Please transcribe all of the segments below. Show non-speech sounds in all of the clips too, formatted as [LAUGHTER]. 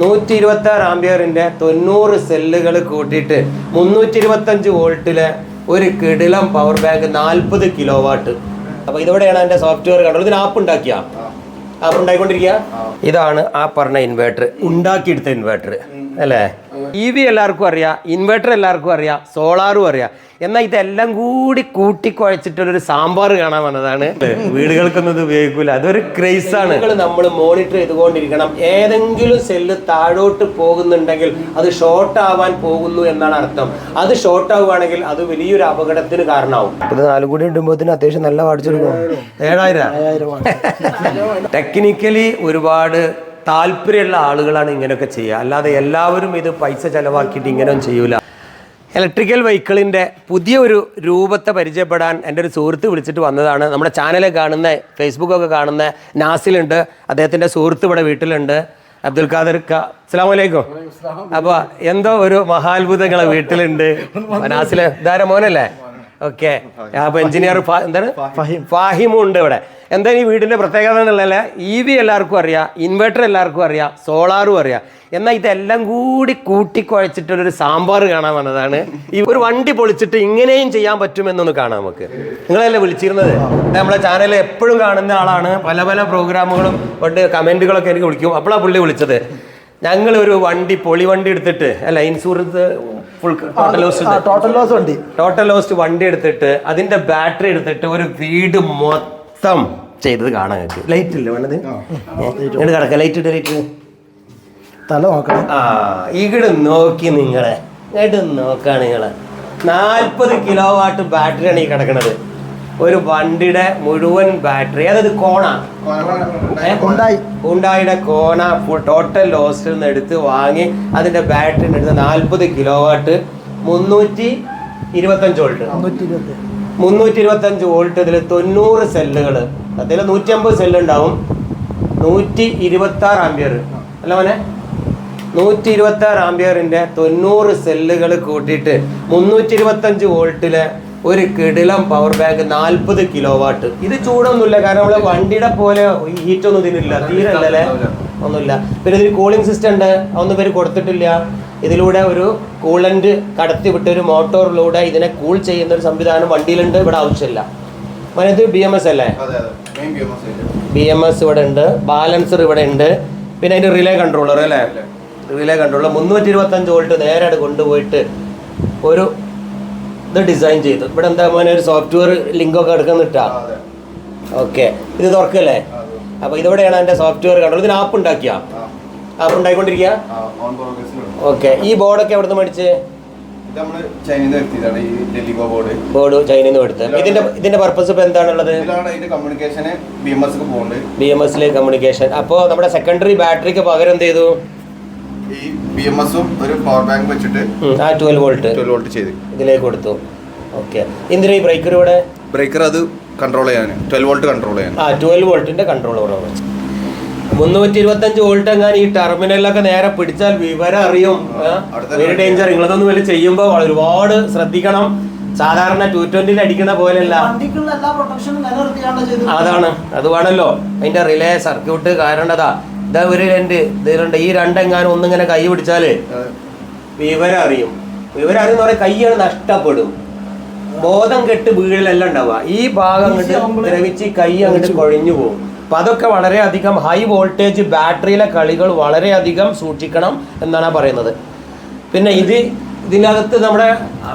നൂറ്റി ഇരുപത്തി ആറ് ആംബിയറിന്റെ തൊണ്ണൂറ് സെല്ലുകൾ കൂട്ടിയിട്ട് മുന്നൂറ്റി ഇരുപത്തഞ്ച് വോൾട്ടിലെ ഒരു കിടിലം പവർ ബാങ്ക് നാൽപ്പത് കിലോ വാട്ട് അപ്പൊ ഇതോടെയാണ് എന്റെ സോഫ്റ്റ്വെയർ കണ്ടത്. ഇതിന് ആപ്പ് ഉണ്ടാക്കിയ? ആപ്പ് ഉണ്ടായിക്കൊണ്ടിരിക്കുക. ഇതാണ് ആ പറഞ്ഞ ഇൻവേർട്ടർ ഉണ്ടാക്കിയെടുത്ത ഇൻവേർട്ടർ അല്ലേ? ഇ വി എല്ലാവർക്കും അറിയാം ഇൻവെർട്ടർ എല്ലാവർക്കും അറിയാം സോളാറും അറിയാം. എന്നാൽ ഇതെല്ലാം കൂടി കൂട്ടിക്കുഴച്ചിട്ടുള്ളൊരു സാമ്പാർ കാണാൻ വന്നതാണ്. വീടുകൾക്കൊന്നും ഇത് ഉപയോഗിക്കില്ല അതൊരു ക്രേസ് ആണ്. നമ്മൾ മോണിറ്റർ ചെയ്തുകൊണ്ടിരിക്കണം. ഏതെങ്കിലും സെല്ല് താഴോട്ട് പോകുന്നുണ്ടെങ്കിൽ അത് ഷോർട്ട് ആവാൻ പോകുന്നു എന്നാണ് അർത്ഥം. അത് ഷോർട്ട് ആവുകയാണെങ്കിൽ അത് വലിയൊരു അപകടത്തിന് കാരണമാവും. ഇത് നാലും കൂടി ഇടുമ്പോൾ അത്യാവശ്യം നല്ല വാടിച്ചെടുക്കും ഏഴായിരം ടെക്നിക്കലി ഒരുപാട് താല്പര്യമുള്ള ആളുകളാണ് ഇങ്ങനെയൊക്കെ ചെയ്യുക. അല്ലാതെ എല്ലാവരും ഇത് പൈസ ചെലവാക്കിയിട്ട് ഇങ്ങനെയൊന്നും ചെയ്യൂല. ഇലക്ട്രിക്കൽ വെഹിക്കിളിന്റെ പുതിയ ഒരു രൂപത്തെ പരിചയപ്പെടാൻ എന്റെ ഒരു സുഹൃത്ത് വിളിച്ചിട്ട് വന്നതാണ്. നമ്മുടെ ചാനലിൽ കാണുന്ന ഫേസ്ബുക്കൊക്കെ കാണുന്ന നാസിലുണ്ട്. അദ്ദേഹത്തിന്റെ സുഹൃത്ത് ഇവിടെ വീട്ടിലുണ്ട്. അബ്ദുൽ ഖാദർ അസ്സാം വലൈക്കും അപ്പോൾ എന്തോ ഒരു മഹാത്ഭുതങ്ങളെ വീട്ടിലുണ്ട്. നാസിലെ ഇതാര മോനല്ലേ? ഓക്കെ. അപ്പൊ എഞ്ചിനീയർ എന്താണ്? ഫാഹിമും ഉണ്ട് ഇവിടെ. എന്താ ഈ വീടിന്റെ പ്രത്യേകത എന്നുള്ളത് ഇ വി എല്ലാവർക്കും അറിയാം ഇൻവെർട്ടർ എല്ലാവർക്കും അറിയാം സോളാറും അറിയാം. എന്നാൽ ഇതെല്ലാം കൂടി കൂട്ടിക്കുഴച്ചിട്ടുള്ളൊരു സാമ്പാർ കാണാൻ വന്നതാണ്. ഈ ഒരു വണ്ടി പൊളിച്ചിട്ട് ഇങ്ങനെയും ചെയ്യാൻ പറ്റുമെന്നൊന്ന് കാണാം നമുക്ക്. നിങ്ങളല്ലേ വിളിച്ചിരുന്നത്? നമ്മളെ ചാനലിൽ എപ്പോഴും കാണുന്ന ആളാണ്. പല പല പ്രോഗ്രാമുകളും ഉണ്ട് കമന്റുകളൊക്കെ എനിക്ക് വിളിക്കും. അപ്പോഴാണ് പുള്ളി വിളിച്ചത്. ഞങ്ങൾ ഒരു വണ്ടി പൊളി വണ്ടി എടുത്തിട്ട് അല്ല ഇൻഷുറൻസ് ടോട്ടൽ ലോസ് വണ്ടി ടോട്ടൽ ലോസ്റ്റ് വണ്ടി എടുത്തിട്ട് അതിന്റെ ബാറ്ററി എടുത്തിട്ട് ഒരു വീട് മൊത്തം ചെയ്തത് കാണാൻ ലൈറ്റ് ഇല്ല വേണ്ടത് കിടക്ക. ലൈറ്റ് ഇട്ട് ലൈറ്റ് തല നോക്കണം. ആ ഇങ്ങോട്ട് നോക്കി നിങ്ങളെ. ഇങ്ങോട്ട് നോക്കാണ് നിങ്ങളെ. നാൽപ്പത് കിലോ വാട്ട് ബാറ്ററിയാണ് ഈ കിടക്കുന്നത് ഒരു വണ്ടിയുടെ മുഴുവൻ ബാറ്ററി. അതായത് കോണ? കോണ. ഫുൾ ടോട്ടൽ ലോസ്റ്റിൽ നിന്ന് എടുത്ത് വാങ്ങി. അതിന്റെ ബാറ്ററി എടുത്ത് നാൽപ്പത് കിലോ വാട്ട് മുന്നൂറ്റി ഇരുപത്തഞ്ച് വോൾട്ട്. മുന്നൂറ്റി ഇരുപത്തി മുന്നൂറ്റി ഇരുപത്തഞ്ച് വോൾട്ട് ഇതിൽ തൊണ്ണൂറ് സെല്ലുകൾ അതിൽ നൂറ്റി അമ്പത് സെല്ല് ഉണ്ടാവും നൂറ്റി ഇരുപത്തി ആറ് ആംബിയർ അല്ല മോനെ? നൂറ്റി ഇരുപത്തി ആറ് ആംബിയറിന്റെ തൊണ്ണൂറ് സെല്ലുകൾ കൂട്ടിയിട്ട് മുന്നൂറ്റി ഇരുപത്തഞ്ച് വോൾട്ടിലെ ഒരു കിടിലം പവർ ബാങ്ക് നാൽപ്പത് കിലോ വാട്ട് ഇത് ചൂടൊന്നുമില്ല കാരണം നമ്മളെ വണ്ടിയുടെ പോലെ ഹീറ്റ് ഒന്നും ഇതിനില്ല. തീരെ അല്ലല്ലേ ഒന്നുമില്ല. പിന്നെ ഇതിൽ കൂളിംഗ് സിസ്റ്റം ഉണ്ട്. അതൊന്നും പേര് കൊടുത്തിട്ടില്ല. ഇതിലൂടെ ഒരു കൂളന്റ് കടത്തി വിട്ട് ഒരു മോട്ടോറിലൂടെ ഇതിനെ കൂൾ ചെയ്യുന്ന ഒരു സംവിധാനം വണ്ടിയിലുണ്ട്. ഇവിടെ ആവശ്യമില്ല. മനത് ബി എം എസ് അല്ലേ? ബി എം എസ് ഇവിടെ ഉണ്ട്. ബാലൻസർ ഇവിടെ ഉണ്ട്. പിന്നെ അതിന്റെ റിലേ കൺട്രോളർ അല്ലേ? റിലേ കൺട്രോളർ മുന്നൂറ്റി ഇരുപത്തഞ്ച് വോൾട്ട് നേരെ കൊണ്ടുപോയിട്ട് ഒരു ഇത് ഡിസൈൻ ചെയ്തു. ഇവിടെ എന്താ മോനെ ഒരു സോഫ്റ്റ്വെയർ ലിങ്ക് ഒക്കെ എടുക്കുന്നിട്ടാ ഓക്കെ ഇത് തുറക്കല്ലേ അപ്പൊ ഇതോടെയാണ് എന്റെ സോഫ്റ്റ്വെയർ കണ്ടത്. ഇതിന് ആപ്പ് ഉണ്ടാക്കിയ? ആപ്പ് ഉണ്ടായിക്കൊണ്ടിരിക്കുക ഓക്കെ ഈ ബോർഡൊക്കെ എവിടെ നിന്ന് മേടിച്ച്? ബോർഡ് ചൈനയിൽ നിന്ന് എടുത്ത് ഇതിന്റെ ഇതിന്റെ പർപ്പസ് ഇപ്പൊ എന്താണുള്ളത്? ബി എം എസിലെ കമ്മ്യൂണിക്കേഷൻ അപ്പോൾ നമ്മുടെ സെക്കൻഡറി ബാറ്ററിക്ക് പകരം എന്ത് ചെയ്തു? ഈ ബി എം എസും ഒരു പവർ ബാങ്ക് വെച്ചിട്ട് ആ ട്വൽവ് വോൾട്ട് ട്വൽവ് വോൾട്ട് ചെയ്ത്. ഇതിലേക്ക് കൊടുത്തു. ഓക്കെ എന്തിനാ ഈ ബ്രേക്കർ ഇവിടെ? ബ്രേക്കർ അത് കൺട്രോൾ ചെയ്യാൻ ട്വൽവ് വോൾട്ട് കൺട്രോൾ ചെയ്യാൻ ആ ട്വൽവ് വോൾട്ടിന്റെ കൺട്രോൾ കുറവ് മുന്നൂറ്റി ഇരുപത്തഞ്ച് വോൾട്ട് എങ്ങാനും ഈ ടെർമിനലിലൊക്കെ നേരെ പിടിച്ചാൽ വിവരം അറിയും. ചെയ്യുമ്പോ വെരി ഡേഞ്ചർ നിങ്ങളതൊന്നും വലിയ ചെയ്യുമ്പോൾ ഒരുപാട് ശ്രദ്ധിക്കണം. സാധാരണ ടു ട്വന്റിയിൽ അടിക്കുന്ന പോലെയല്ല. അതാണ്. അത് വേണമല്ലോ. അതിന്റെ റിലേ സർക്യൂട്ട് കാരണതാ ഇതാ ഒരു രണ്ട് ഇതിലുണ്ട് ഈ രണ്ടെങ്ങാനും ഒന്നിങ്ങനെ കൈ പിടിച്ചാൽ വിവരം അറിയും വിവരം അറിയുന്ന പറയാൻ കൈയാണ് നഷ്ടപ്പെടും. ബോധം കെട്ട് വീഴലെല്ലാം ഉണ്ടാവുക. ഈ ഭാഗം അങ്ങോട്ട് ദ്രവിച്ച് കൈ അങ്ങോട്ട് കൊഴിഞ്ഞു പോകും. അപ്പൊ അതൊക്കെ വളരെയധികം ഹൈ വോൾട്ടേജ് ബാറ്ററിയിലെ കളികൾ വളരെയധികം സൂക്ഷിക്കണം എന്നാണ് പറയുന്നത്. പിന്നെ ഇത് ഇതിനകത്ത് നമ്മുടെ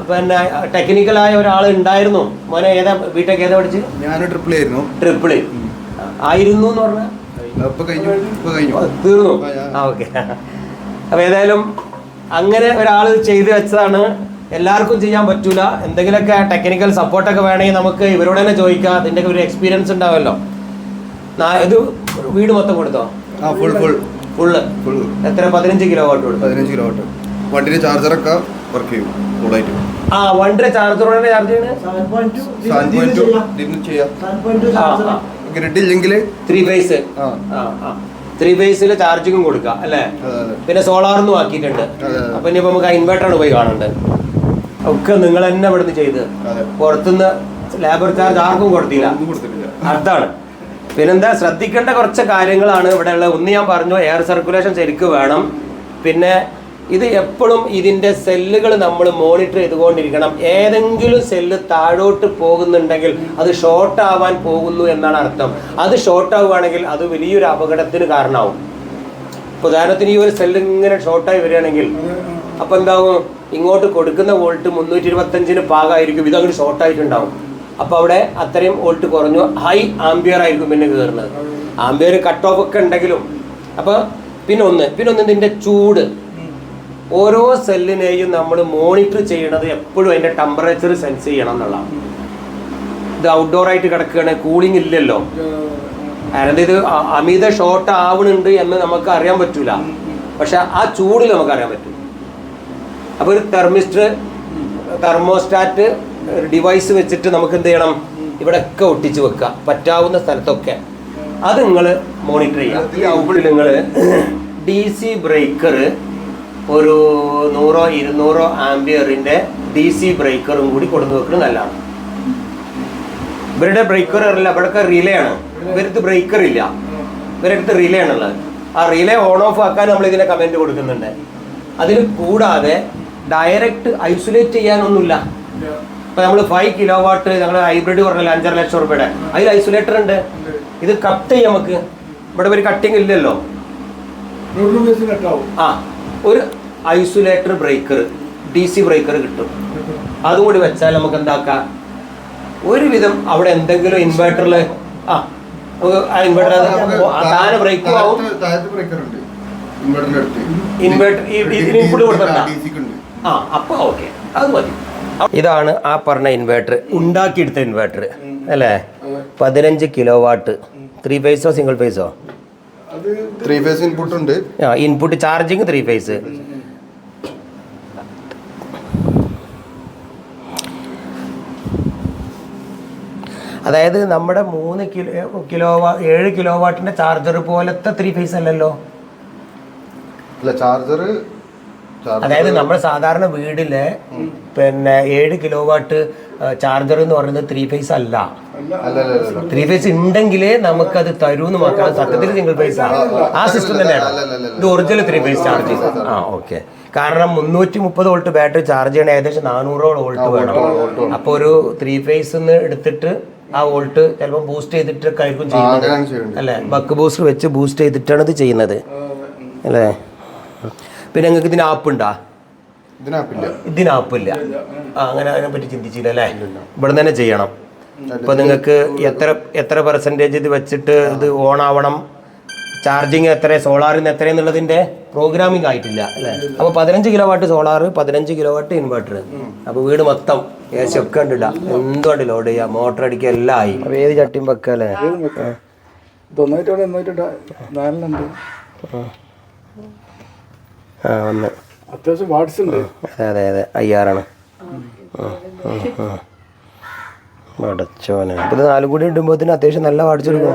പിന്നെ ടെക്നിക്കലായ ഒരാൾ ഉണ്ടായിരുന്നു. മോനെ ഏതാ ബിടെക് ഏതാ പഠിച്ച്? ഞാൻ ട്രിപ്പിൾ ആയിരുന്നു. ട്രിപ്പിൾ ആയിരുന്നു എന്ന് പറഞ്ഞാൽ തീർന്നു. ആ, ഞാൻ- ആ ഓക്കെ. അപ്പൊ ഏതായാലും അങ്ങനെ ഒരാൾ ചെയ്തു വെച്ചതാണ്. എല്ലാവർക്കും ചെയ്യാൻ പറ്റൂല. എന്തെങ്കിലുമൊക്കെ ടെക്നിക്കൽ സപ്പോർട്ടൊക്കെ വേണമെങ്കിൽ നമുക്ക് ഇവരോട് തന്നെ ചോദിക്കാം. അതിന്റെ ഒരു എക്സ്പീരിയൻസ് ഉണ്ടാവുമല്ലോ നാ- ഇത് വീട് മൊത്തം കൊടുത്തോ? ആ ഫുൾ ഫുൾ ഫുള്ള് ഫുൾ എത്ര? പതിനഞ്ച് കിലോ വാട്ട് കൊടുത്തു? പതിനഞ്ച് കിലോ വാട്ട് വണ്ടിയുടെ ചാർജറൊക്കെ വർക്ക് ചെയ്യും. ഫുള്ളായിട്ട് ആ വണ്ടിന്റെ ചാർജറോടെ ചാർജ് ചെയ്യണേ? ചെയ്യാം. ഗ്രിഡ് ഇല്ലെങ്കിൽ ത്രീ ഫേസ് ത്രീ ഫേസിൽ ചാർജിങ്ങും കൊടുക്കാം അല്ലേ? പിന്നെ സോളാറിന്നും ആക്കിയിട്ടുണ്ട്. അപ്പൊ ഇനി നമുക്ക് ഇൻവെർട്ടറാണ് പോയി കാണേണ്ടത് ഒക്കെ നിങ്ങൾ തന്നെ ഇവിടുന്ന് ചെയ്ത്. പുറത്തുനിന്ന് ലേബർ ചാർജ് ആർക്കും കൊടുത്തില്ല. അതാണ് പിന്നെന്താ ശ്രദ്ധിക്കേണ്ട കുറച്ച് കാര്യങ്ങളാണ് ഇവിടെ ഉള്ളത് ഒന്ന് ഞാൻ പറഞ്ഞു എയർ സർക്കുലേഷൻ ശരിക്കും വേണം. പിന്നെ ഇത് എപ്പോഴും ഇതിന്റെ സെല്ലുകൾ നമ്മൾ മോണിറ്റർ ചെയ്തുകൊണ്ടിരിക്കണം. ഏതെങ്കിലും സെല്ല് താഴോട്ട് പോകുന്നുണ്ടെങ്കിൽ അത് ഷോർട്ട് ആവാൻ പോകുന്നു എന്നാണ് അർത്ഥം. അത് ഷോർട്ട് ആവുകയാണെങ്കിൽ അത് വലിയൊരു അപകടത്തിന് കാരണമാവും. ഉദാഹരണത്തിന് ഈ ഒരു സെല്ല് ഇങ്ങനെ ഷോർട്ടായി വരികയാണെങ്കിൽ അപ്പോൾ എന്താവും? ഇങ്ങോട്ട് കൊടുക്കുന്ന വോൾട്ട് മുന്നൂറ്റി ഇരുപത്തഞ്ചിന് പാകമായിരിക്കും ഇത് അങ്ങോട്ട് ഷോർട്ടായിട്ടുണ്ടാവും അപ്പോൾ അവിടെ അത്രയും വോൾട്ട് കുറഞ്ഞു. ഹൈ ആംബിയർ ആയിരിക്കും പിന്നെ കയറുന്നത്. ആംബിയർ കട്ട് ഓഫ് ഒക്കെ ഉണ്ടെങ്കിലും. അപ്പോൾ പിന്നെ ഒന്ന് പിന്നെ ഒന്ന് ഇതിന്റെ ചൂട്. ഓരോ സെല്ലിനെയും നമ്മൾ മോണിറ്റർ ചെയ്യണത് എപ്പോഴും അതിന്റെ ടെമ്പറേച്ചർ സെൻസ് ചെയ്യണം എന്നുള്ളതാണ്. ഇത് ഔട്ട്ഡോർ ആയിട്ട് കിടക്കുകയാണ് കൂളിംഗ് ഇല്ലല്ലോ. അതായത് ഇത് അമിത ഷോർട്ട് ആവണുണ്ട് എന്ന് നമുക്ക് അറിയാൻ പറ്റൂല. പക്ഷെ ആ ചൂടിൽ നമുക്ക് അറിയാൻ പറ്റും. അപ്പോൾ ഒരു തെർമിസ്റ്റർ തെർമോസ്റ്റാറ്റ് ഡിവൈസ് വെച്ചിട്ട് നമുക്ക് എന്ത് ചെയ്യണം? ഇവിടെ ഒക്കെ ഒട്ടിച്ച് വെക്കുക. പറ്റാവുന്ന സ്ഥലത്തൊക്കെ. അത് നിങ്ങൾ മോണിറ്റർ ചെയ്യുക. ഈ ഡി സി ബ്രേക്കർ ഒരു നൂറോ ഇരുന്നൂറോ ആംബിയറിന്റെ ഡി സി ബ്രേക്കറും കൂടി കൊടുത്തു വെക്കുന്നത് നല്ലതാണ്. ഇവരുടെ ബ്രേക്കർ അല്ല ഇവിടെയൊക്കെ റിലേ ആണ്. ഇവരടുത്ത് ബ്രേക്കർ ഇല്ല. ഇവരടുത്ത് റിലേ ആണുള്ളത്. ആ റിലേ ഓൺ ഓഫ് ആക്കാൻ നമ്മൾ ഇതിനെ കമന്റ് കൊടുക്കുന്നുണ്ട്. അതിന് കൂടാതെ ഡയറക്റ്റ് ഐസൊലേറ്റ് ചെയ്യാനൊന്നുമില്ല. ഇപ്പൊ നമ്മൾ ഫൈവ് കിലോ വാട്ട് ഞങ്ങൾ ഹൈബ്രിഡ് പറഞ്ഞല്ലോ അഞ്ചര ലക്ഷം റുപ്യയുടെ അതിൽ ഐസൊലേറ്റർ ഉണ്ട്. ഇത് കട്ട് ചെയ്യാം നമുക്ക്. ഇവിടെ ഒരു കട്ടിങ് ഇല്ലല്ലോ. ആ ഒരു isolator breaker D C breaker കിട്ടും. അതുകൂടി വെച്ചാൽ നമുക്ക് എന്താക്കാം? ഒരുവിധം അവിടെ എന്തെങ്കിലും ഇൻവേർട്ടറിൽ ആ ഇൻവേർട്ടർ താനെ ബ്രേക്കും ആവും. ഇൻവേർട്ടർ ഇൻപുട്ട് ഉണ്ട് ആ അപ്പോൾ ഓക്കെ അത് മതി. ഇതാണ് ആ പറഞ്ഞ ഇൻവേർട്ടർ ഉണ്ടാക്കിയെടുത്ത ഇൻവേർട്ടർ അല്ലേ? പതിനഞ്ച് കിലോ വാട്ട് ത്രീ ഫേസോ സിംഗിൾ ഫേസോ ത്രീ ഫേസ് ഇൻപുട്ട് ഉണ്ട്. ആ ഇൻപുട്ട് ചാർജിങ് ത്രീ ഫേസ് അതായത് നമ്മുടെ മൂന്ന് കിലോ കിലോ ഏഴ് കിലോ വാട്ടിന്റെ ചാർജർ പോലത്തെ ത്രീ ഫേസ് അല്ലല്ലോ? അല്ല ചാർജർ അതായത് നമ്മുടെ സാധാരണ വീടിലെ പിന്നെ ഏഴ് കിലോ വാട്ട് ചാർജർ എന്ന് പറയുന്നത് ത്രീ ഫേസ് അല്ല. ത്രീ ഫേസ് ഉണ്ടെങ്കിലേ നമുക്ക് നമുക്കത് തരൂന്ന് മാത്രം സത്യത്തിൽ സിംഗിൾ ഫേസ് ആണ് ആ സിസ്റ്റം തന്നെയാണ്. ഇത് ഒറിജിനൽ ത്രീ ഫേസ് ചാർജിങ് ആ ഓക്കെ കാരണം മുന്നൂറ്റി മുപ്പത് വോൾട്ട് ബാറ്ററി ചാർജ് ചെയ്യണ ഏകദേശം നാനൂറോളം വോൾട്ട് വേണം. അപ്പോൾ ഒരു ത്രീ ഫേസ് എടുത്തിട്ട് ആ വോൾട്ട് ചിലപ്പോൾ ബൂസ്റ്റ് ചെയ്തിട്ടൊക്കെ ആയിരിക്കും ചെയ്യുന്നത്. അല്ലേ? ബക്ക് ബൂസ്റ്റർ വെച്ച് ബൂസ്റ്റ് ചെയ്തിട്ടാണ് ഇത് ചെയ്യുന്നത്. അല്ലേ? പിന്നെ നിങ്ങൾക്ക് ഇതിന് ആപ്പ് ഉണ്ടോ? ഇതിനാപ്പില്ല ഇതിന് ആപ്പില്ല ആ അങ്ങനെ അതിനെ പറ്റി ചിന്തിച്ചില്ല അല്ലേ? ഇവിടെ തന്നെ ചെയ്യണം. ഇപ്പൊ നിങ്ങൾക്ക് എത്ര എത്ര പെർസെന്റേജ് ഇത് വെച്ചിട്ട് ഇത് ഓൺ ആവണം? ചാർജിങ് എത്ര സോളാറിന് എത്ര എന്നുള്ളതിന്റെ പ്രോഗ്രാമിംഗ് ആയിട്ടില്ല അല്ലേ? അപ്പോൾ പതിനഞ്ച് കിലോ വാട്ട് സോളാർ പതിനഞ്ച് കിലോ വാട്ട് ഇൻവെർട്ടർ. അപ്പോൾ വീട് മൊത്തം സി ഒക്കെ ഉണ്ടില്ല എന്തുകൊണ്ട് ലോഡ് ചെയ്യാ. മോട്ടർ അടിക്കുക എല്ലാം ആയി. അപ്പോൾ ഏത് ചട്ടിയും വെക്കല്ലേ നാലിനുണ്ട് ആ ഒന്ന്. അത്യാവശ്യം വാട്സ് ഉണ്ട്. അതെ അതെ. അതെ അയ്യാറാണ് അടച്ചോനെ അപ്പൊ ഇത് നാലും കൂടി ഇടുമ്പോത്തിന് അത്യാവശ്യം നല്ല വാടിച്ചെടുക്കും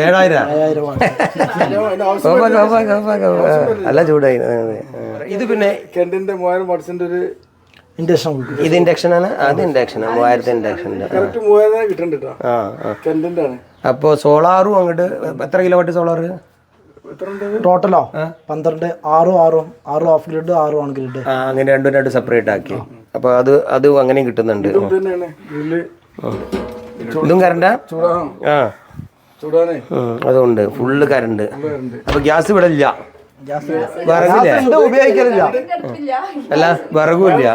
ഏഴായിരം അല്ല ചൂടായി. ഇത് പിന്നെ കെണ്ടിന്റെ മൂവായിരം വാട്സിന്റെ ഒരു ഇൻഡക്ഷൻ ഇത് ഇൻഡക്ഷൻ ആണ് അത് ഇൻഡക്ഷൻ മൂവായിരത്തി ഇൻഡക്ഷൻ അപ്പോ സോളാറും അങ്ങോട്ട് എത്ര കിലോ വാട്ട് സോളാർ എത്ര ഉണ്ട് ടോട്ടലോ പന്ത്രണ്ട് ആറും ആറും ആറും ഓഫ് ഗ്രിഡ് ആറും ഓൺ ഗ്രിഡ് അങ്ങനെ രണ്ടും രണ്ട് സെപ്പറേറ്റ് ആക്കി അപ്പൊ അത് അത് അങ്ങനെയും കിട്ടുന്നുണ്ട് ഇതും കറണ്ടാ ആ? അതുകൊണ്ട് ഫുള്ള് കറണ്ട് അപ്പൊ ഗ്യാസ് ഇവിടെ ഇല്ല. വിറകില്ലേ? ഉപയോഗിക്കലില്ല. അല്ല വിറകുമില്ല.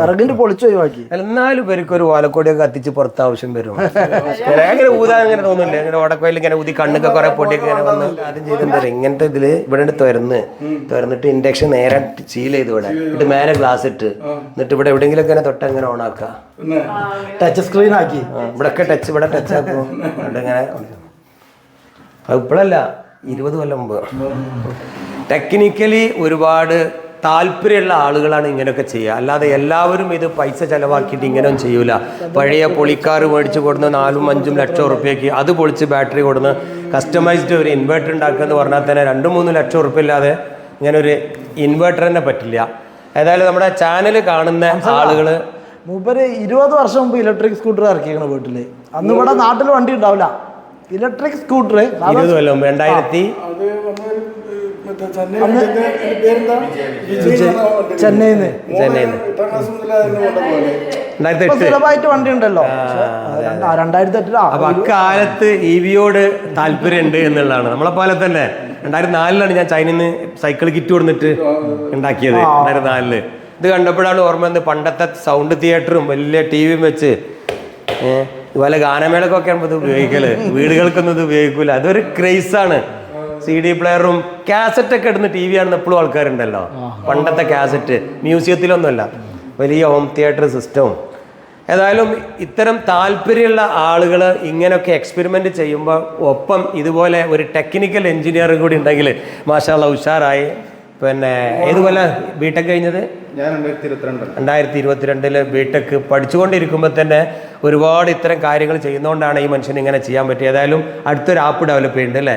വിറകിന്റെ പൊളിച്ച് ഒഴിവാക്കി. എന്നാലും ഇവർക്ക് ഒരു ഓലക്കൊടിയൊക്കെ കത്തിച്ച് പുറത്ത് ആവശ്യം വരും. [LAUGHS] ഭയങ്കര ഊതാൻ ഇങ്ങനെ തോന്നുന്നില്ല. ഇങ്ങനെ ഓടക്കോയിൽ ഇങ്ങനെ ഊതി കണ്ണൊക്കെ കുറെ പൊടിയൊക്കെ ഇങ്ങനെ വന്ന് ആദ്യം പറയുക ഇങ്ങനത്തെ ഇതിൽ ഇവിടെ തുരന്ന്. തുറന്ന് തുറന്നിട്ട് ഇൻഡക്ഷൻ നേരെ സീൽ ചെയ്ത് ഇവിടെ. എന്നിട്ട് മേലെ ഗ്ലാസ് ഇട്ട്. എന്നിട്ട് ഇവിടെ എവിടെയെങ്കിലും ഇങ്ങനെ തൊട്ട് അങ്ങനെ ഓൺ ആക്ക. ടച്ച് സ്ക്രീൻ ആക്കി. ഇവിടെ ഒക്കെ ടച്ച് ഇവിടെ ടച്ച് ആക്കും. [LAUGHS] ഇവിടെ ഇങ്ങനെ. അത് ഇപ്പോഴല്ല ഇരുപത് കൊല്ലം മുമ്പ്. ടെക്നിക്കലി ഒരുപാട് താല്പര്യമുള്ള ആളുകളാണ് ഇങ്ങനെയൊക്കെ ചെയ്യുക. അല്ലാതെ എല്ലാവരും ഇത് പൈസ ചിലവാക്കിയിട്ട് ഇങ്ങനെയൊന്നും ചെയ്യൂല. പഴയ പൊളിക്കാർ മേടിച്ച് കൊടുന്ന് നാലും അഞ്ചും ലക്ഷം ഉറുപ്പ്യക്ക് അത് പൊളിച്ച് ബാറ്ററി കൊടുന്ന് കസ്റ്റമൈസ്ഡ് ഒരു ഇൻവെർട്ടർ ഉണ്ടാക്കുക എന്ന് പറഞ്ഞാൽ തന്നെ രണ്ടും മൂന്ന് ലക്ഷം ഉറുപ്പ്യ ഇല്ലാതെ ഇങ്ങനെ ഒരു ഇൻവെർട്ടർ തന്നെ പറ്റില്ല. ഏതായാലും നമ്മുടെ ചാനൽ കാണുന്ന ആളുകൾ മൂപ്പര് ഇരുപത് വർഷം മുമ്പ് ഇലക്ട്രിക് സ്കൂട്ടർ ഇറക്കിയാണ് വീട്ടിൽ. അന്ന് ഇവിടെ നാട്ടിൽ വണ്ടി ഉണ്ടാവില്ല. ഇലക്ട്രിക് സ്കൂട്ടർ ഇരുപത് കൊല്ലം രണ്ടായിരത്തി ചെന്നൈന്ന്. സുലഭമായിട്ട് വണ്ടി ഉണ്ടല്ലോ രണ്ടായിരത്തി എട്ടിലാ അപ്പൊ അക്കാലത്ത് ഇ വിയോട് താല്പര്യമുണ്ട് എന്നുള്ളതാണ്. നമ്മളെ പോലെ തന്നെ രണ്ടായിരത്തി നാലിലാണ് ഞാൻ ചൈനയിൽ നിന്ന് സൈക്കിൾ കിറ്റ് കൊടുത്തിട്ട് ഉണ്ടാക്കിയത് രണ്ടായിരത്തി നാലിൽ ഇത് കണ്ടപ്പോഴാണ് ഓർമ്മ പണ്ടത്തെ സൗണ്ട് തിയേറ്ററും വലിയ ടി വിയും വെച്ച്. ഏഹ് ഇതുപോലെ ഗാനമേളക്കൊക്കെ ആകുമ്പോൾ ഇത് ഉപയോഗിക്കൽ. വീടുകൾക്കൊന്നും ഇത് ഉപയോഗിക്കൂല. അതൊരു ക്രേസാണ് സി ഡി പ്ലെയറും കാസറ്റ് ഒക്കെ ഇടുന്ന ടി വി ആണെന്ന് എപ്പോഴും ആൾക്കാരുണ്ടല്ലോ പണ്ടത്തെ കാസറ്റ് മ്യൂസിയത്തിലൊന്നുമല്ല. വലിയ ഹോം തിയേറ്റർ സിസ്റ്റവും ഏതായാലും ഇത്തരം താല്പര്യമുള്ള ആളുകൾ ഇങ്ങനെയൊക്കെ എക്സ്പെരിമെന്റ് ചെയ്യുമ്പോൾ ഒപ്പം ഇതുപോലെ ഒരു ടെക്നിക്കൽ എഞ്ചിനീയറും കൂടി ഉണ്ടെങ്കിൽ മാഷാള്ള ഉഷാറായി. പിന്നെ ഏത് ഏതുപോലെ ബിടെക് കഴിഞ്ഞത്? ഞാൻ രണ്ടായിരത്തി ഇരുപത്തിരണ്ട് രണ്ടായിരത്തി ഇരുപത്തിരണ്ടിൽ ബിടെക് പഠിച്ചുകൊണ്ടിരിക്കുമ്പോൾ തന്നെ ഒരുപാട് ഇത്തരം കാര്യങ്ങൾ ചെയ്യുന്നതുകൊണ്ടാണ് ഈ മനുഷ്യന് ഇങ്ങനെ ചെയ്യാൻ പറ്റിയത് ഏതായാലും അടുത്തൊരു ആപ്പ് ഡെവലപ്പ് ചെയ്യുന്നുണ്ട് അല്ലേ?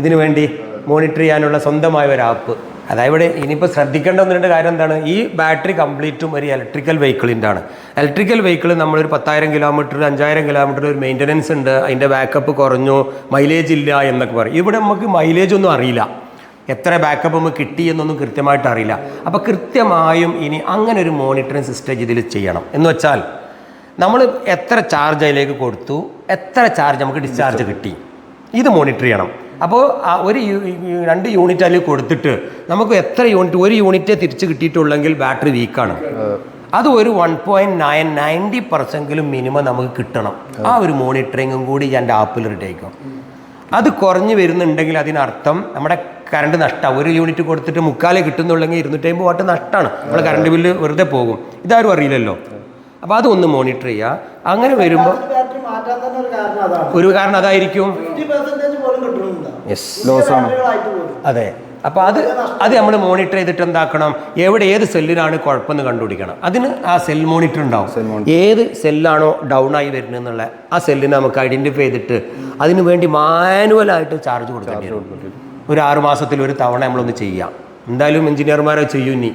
ഇതിനു വേണ്ടി മോണിറ്റർ ചെയ്യാനുള്ള സ്വന്തമായ ഒരു ആപ്പ് അതായത് ഇവിടെ ഇനിയിപ്പോൾ ശ്രദ്ധിക്കേണ്ട ഒന്ന് രണ്ട് കാര്യം എന്താണ്? ഈ ബാറ്ററി കംപ്ലീറ്റും ഒരു ഇലക്ട്രിക്കൽ വെഹിക്കിളിന്റെ ആണ്. ഇലക്ട്രിക്കൽ വെഹിക്കിൾ നമ്മളൊരു പത്തായിരം കിലോമീറ്റർ അഞ്ചായിരം കിലോമീറ്റർ ഒരു മെയിന്റനൻസ് ഉണ്ട്. അതിന്റെ ബാക്കപ്പ് കുറഞ്ഞു മൈലേജ് ഇല്ല എന്നൊക്കെ പറയും. ഇവിടെ നമുക്ക് മൈലേജ് ഒന്നും അറിയില്ല. എത്ര ബാക്കപ്പ് നമുക്ക് കിട്ടി എന്നൊന്നും കൃത്യമായിട്ട് അറിയില്ല. അപ്പോൾ കൃത്യമായും ഇനി അങ്ങനെ ഒരു മോണിറ്ററിങ് സിസ്റ്റം ഇതിൽ ചെയ്യണം. എന്ന് വെച്ചാൽ നമ്മൾ എത്ര ചാർജ് അതിലേക്ക് കൊടുത്തു എത്ര ചാർജ് നമുക്ക് ഡിസ്ചാർജ് കിട്ടി. ഇത് മോണിറ്റർ ചെയ്യണം. അപ്പോൾ ഒരു രണ്ട് യൂണിറ്റ് അതിൽ കൊടുത്തിട്ട് നമുക്ക് എത്ര യൂണിറ്റ് ഒരു യൂണിറ്റേ തിരിച്ച് കിട്ടിയിട്ടുള്ളെങ്കിൽ ബാറ്ററി വീക്കാണ് അത് ഒരു വൺ പോയിന്റ് നയൻ നയന്റി പെർസെന്റെങ്കിലും മിനിമം നമുക്ക് കിട്ടണം. ആ ഒരു മോണിറ്ററിങ്ങും കൂടി ഞാൻ ആപ്പിൽ റെഡി ആയിക്കും അത് കുറഞ്ഞു വരുന്നുണ്ടെങ്കിൽ അതിനർത്ഥം നമ്മുടെ കറണ്ട് നഷ്ടമാണ് ഒരു യൂണിറ്റ് കൊടുത്തിട്ട് മുക്കാലേ കിട്ടുന്നുള്ളെങ്കിൽ ഇരുന്നൂറ്റമ്പത് വാട്ട് നഷ്ടമാണ് നമ്മുടെ കറണ്ട് ബില്ല് വെറുതെ പോകും. ഇതാരും അറിയില്ലല്ലോ. അപ്പോൾ അതൊന്ന് മോണിറ്റർ ചെയ്യുക അങ്ങനെ വരുമ്പോൾ ഒരു കാരണം അതായിരിക്കും. യെസ് ലോസ് ആണ് അതെ. അപ്പോൾ അത് അത് നമ്മൾ മോണിറ്റർ ചെയ്തിട്ട് എന്താക്കണം? എവിടെ ഏത് സെല്ലിനാണ് കുഴപ്പമെന്ന് കണ്ടുപിടിക്കണം. അതിന് ആ സെൽ മോണിറ്റർ ഉണ്ടാവും. ഏത് സെല്ലാണോ ഡൗൺ ആയി വരുന്നത് എന്നുള്ള ആ സെല്ലിനെ നമുക്ക് ഐഡന്റിഫൈ ചെയ്തിട്ട് അതിന് വേണ്ടി മാനുവലായിട്ട് ചാർജ് കൊടുക്കേണ്ടി വരും. ഒരു ആറ് മാസത്തിൽ ഒരു തവണ നമ്മളൊന്ന് ചെയ്യാം. എന്തായാലും എഞ്ചിനീയർമാരെ ചെയ്യും ഇനി.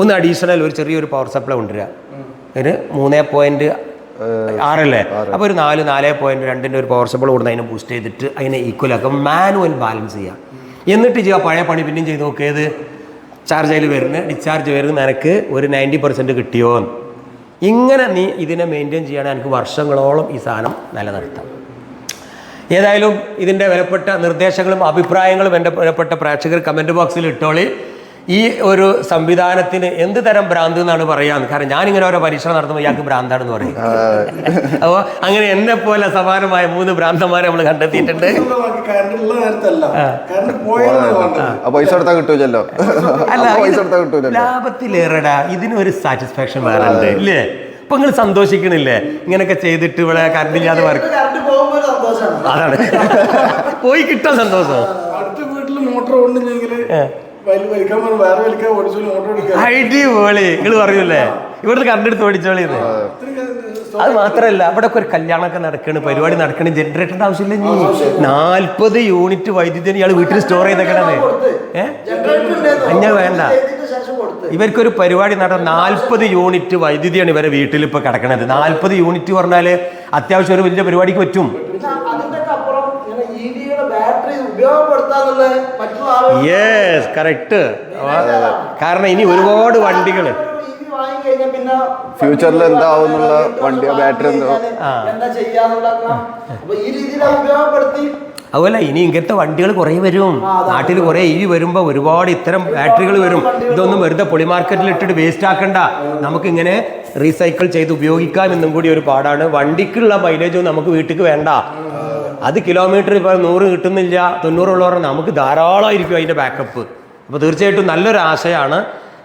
ഒന്ന് അഡീഷണൽ ഒരു ചെറിയൊരു പവർ സപ്ലൈ കൊണ്ടുവരിക. ഒരു മൂന്നേ പോയിന്റ് ആറല്ലേ? അപ്പോൾ ഒരു നാല് നാല് പോയിന്റ് രണ്ടിന്റെ ഒരു പവർ സപ്ലൈ കൊടുത്ത് അതിനെ ബൂസ്റ്റ് ചെയ്തിട്ട് അതിനെ ഈക്വൽ ആക്കാം. മാനുവൽ ബാലൻസ് ചെയ്യാം. എന്നിട്ട് ചെയ്യുക പഴയ പണി പിന്നെയും ചെയ്ത് നോക്കിയത് ചാർജ് അതിൽ വരുന്നത് ഡിസ്ചാർജ് വരുന്ന നിനക്ക് ഒരു നയന്റി പെർസെന്റ് കിട്ടിയോ ഇങ്ങനെ നീ ഇതിനെ മെയിന്റെയിൻ ചെയ്യാൻ എനിക്ക് വർഷങ്ങളോളം ഈ സാധനം നിലനിർത്താം. ഏതായാലും ഇതിന്റെ വിലപ്പെട്ട നിർദ്ദേശങ്ങളും അഭിപ്രായങ്ങളും എന്റെ വിലപ്പെട്ട പ്രേക്ഷകർ കമന്റ് ബോക്സിൽ ഇട്ടോളി. ഈ ഒരു സംവിധാനത്തിന് എന്ത് തരം ഭ്രാന്ത് എന്നാണ് പറയാന്ന്. കാരണം ഞാൻ ഇങ്ങനെ ഓരോ പരീക്ഷണം നടത്തുമ്പോൾ ഇയാൾക്ക് ഭ്രാന്താണെന്ന് പറയും. അപ്പോൾ അങ്ങനെ എന്നെ പോലെ സമാനമായ മൂന്ന് ഭ്രാന്തന്മാരെ നമ്മൾ കണ്ടെത്തിയിട്ടുണ്ട്. പൈസ എടുത്താൽ കിട്ടൂലല്ലോ. അല്ല പൈസ എടുത്താൽ ലാഭത്തിലേറെടാ. ഇതിനൊരു സാറ്റിസ്ഫാക്ഷൻ വേറെ ഉണ്ട് ഇല്ലേ? ഇപ്പൊ നിങ്ങൾ സന്തോഷിക്കണില്ലേ? ഇങ്ങനെയൊക്കെ ചെയ്തിട്ട് ഇവിടെ കറണ്ട് ഇല്ലാതെ വർക്ക് അതാണ്. [LAUGHS] പോയി കിട്ടാൻ സന്തോഷം. അടുത്ത വീട്ടിൽ മോട്ടർ ഓടുന്നില്ലെങ്കിൽ വലി വലിക്കാൻ പറഞ്ഞു വേറെ വലിക്കാൻ ഓടിച്ചു മോട്ടർ ഓടിക്കാൻ അടിപൊളി. നിങ്ങൾ ഇവിടുന്ന് അത് മാത്രല്ല അവിടെ ഒക്കെ ഒരു കല്യാണമൊക്കെ നടക്കണ് പരിപാടി നടക്കണ ജനറേറ്ററിന്റെ ആവശ്യമില്ല നീ നാല്പത് യൂണിറ്റ് വൈദ്യുതി ഇയാൾ വീട്ടിൽ സ്റ്റോർ ചെയ്തേക്കണത്. ഏഹ് അഞ്ഞ വേണ്ട. ഇവർക്കൊരു പരിപാടി നടന്ന നാൽപ്പത് യൂണിറ്റ് വൈദ്യുതിയാണ് ഇവരെ വീട്ടിൽ ഇപ്പൊ കിടക്കണത്. നാൽപ്പത് യൂണിറ്റ് പറഞ്ഞാൽ അത്യാവശ്യം ഒരു വലിയ പരിപാടിക്ക് പറ്റും പിന്നെ അതിന്റെ ഒക്കെ അപ്പുറം ഇങ്ങനെ ഇ വിയുടെ ബാറ്ററി ഉപയോഗപ്പെടുത്താന്നുള്ള മറ്റുള്ള ആളുകൾ യെസ് കറക്റ്റ് കാരണം ഇനി ഒരുപാട് വണ്ടികൾ ഫ്യൂച്ചറിൽ എന്താവുന്നുള്ള വണ്ടിയോ വണ്ടി ബാറ്ററി എന്തോ. അതുപോലെ ഇനി ഇങ്ങനത്തെ വണ്ടികൾ കുറേ വരും. നാട്ടിൽ കുറേ ഇ വി വരുമ്പോൾ ഒരുപാട് ഇത്തരം ബാറ്ററികൾ വരും. ഇതൊന്നും വെറുതെ പൊളി മാർക്കറ്റിൽ ഇട്ടിട്ട് വേസ്റ്റ് ആക്കണ്ട നമുക്കിങ്ങനെ റീസൈക്കിൾ ചെയ്ത് ഉപയോഗിക്കാം എന്നും കൂടി ഒരു പാടാണ്. വണ്ടിക്കുള്ള മൈലേജും നമുക്ക് വീട്ടിൽ വേണ്ട. അത് കിലോമീറ്റർ ഇപ്പോൾ നൂറ് കിട്ടുന്നില്ല തൊണ്ണൂറുള്ളവരെ നമുക്ക് ധാരാളമായിരിക്കും അതിന്റെ ബാക്കപ്പ് അപ്പോൾ തീർച്ചയായിട്ടും നല്ലൊരു ആശയമാണ്.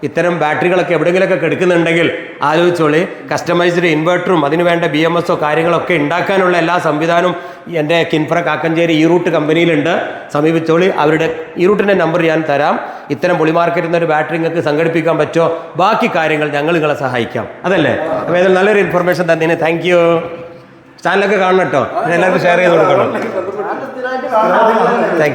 ഇത്തരം ബാറ്ററികളൊക്കെ എവിടെയെങ്കിലുമൊക്കെ കിടക്കുന്നുണ്ടെങ്കിൽ ആലോചിച്ചോളി. കസ്റ്റമൈസ്ഡ് ഇൻവെർട്ടറും അതിന് വേണ്ട ബി എം എസോ കാര്യങ്ങളൊക്കെ ഉണ്ടാക്കാനുള്ള എല്ലാ സംവിധാനവും എന്റെ കിൻഫ്ര കാക്കഞ്ചേരി ഈ റൂട്ട് കമ്പനിയിലുണ്ട്. സമീപിച്ചോളി. അവരുടെ ഈ റൂട്ടിന്റെ നമ്പർ ഞാൻ തരാം. ഇത്തരം പൊളി മാർക്കറ്റിൽ നിന്ന് ഒരു ബാറ്ററി നിങ്ങൾക്ക് സംഘടിപ്പിക്കാൻ പറ്റുമോ? ബാക്കി കാര്യങ്ങൾ ഞങ്ങൾ നിങ്ങളെ സഹായിക്കാം. അതല്ലേ? അപ്പോൾ ഏതായാലും നല്ലൊരു ഇൻഫർമേഷൻ തന്നെ താങ്ക് യു ചാനലൊക്കെ കാണണം കേട്ടോ. എല്ലാവർക്കും ഷെയർ ചെയ്ത് കൊടുക്കണം. താങ്ക്